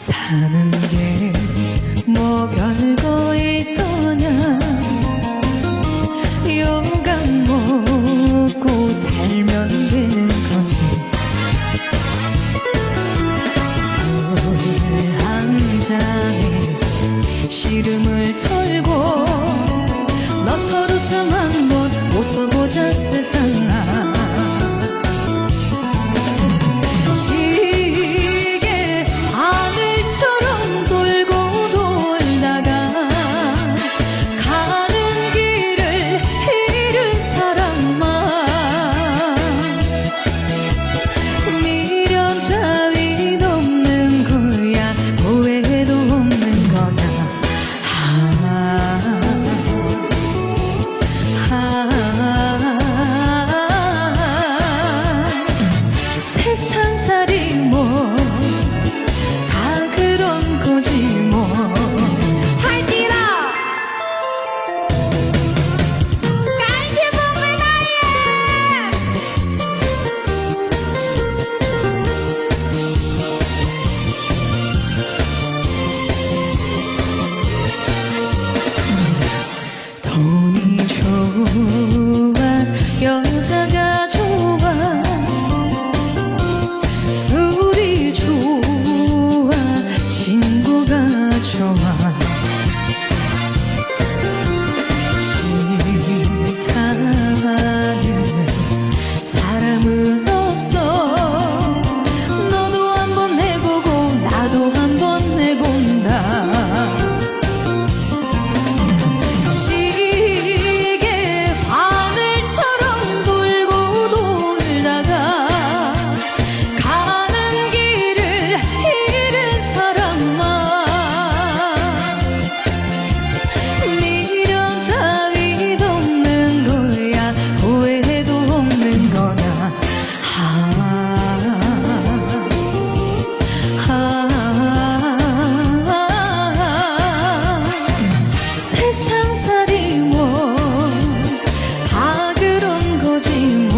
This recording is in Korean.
사는 게 뭐 별거 있더냐? 용감 먹고 살면 되는 혼자가 寂寞。